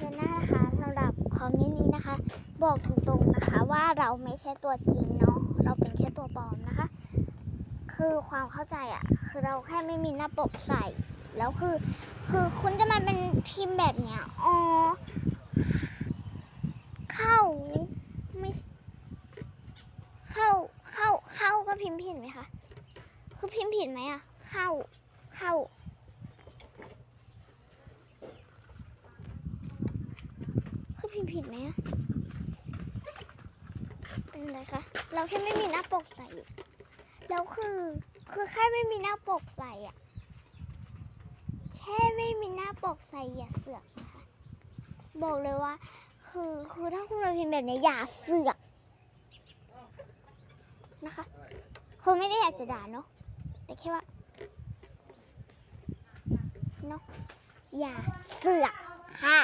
เชิญหน้านะคะสำหรับคอมเมนต์นี้นะคะ บอกตรงๆนะคะว่าเราไม่ใช่ตัวจริงเนาะเราเป็นแค่ตัวปลอมนะคะ คือความเข้าใจอะคือเราแค่ไม่มีหน้าปกใส่ แล้วคือ คือคุณจะมาเป็นพิมพ์แบบเนี้ยอ๋อเข้าไม่เข้าเข้าเข้าก็พิมพ์ผิดไหมคะคือพิมพ์ผิดไหมอะ เข้าเข้า คือพิมพ์ผิดไหมอะเป็นไรคะ เราแค่ไม่มีหน้าปกใส่แล้วคือ คือแค่ไม่มีหน้าปกใส่อะแค่ไม่มีหน้าปกใส่อย่าเสือกนะคะ บอกเลยว่า คือคือถ้าคุณมาพิมพ์แบบนี้อย่าเสือกนะคะคือไม่ได้อยากจะด่าเนาะแต่แค่ว่าเนาะอย่าเสือกค่ะ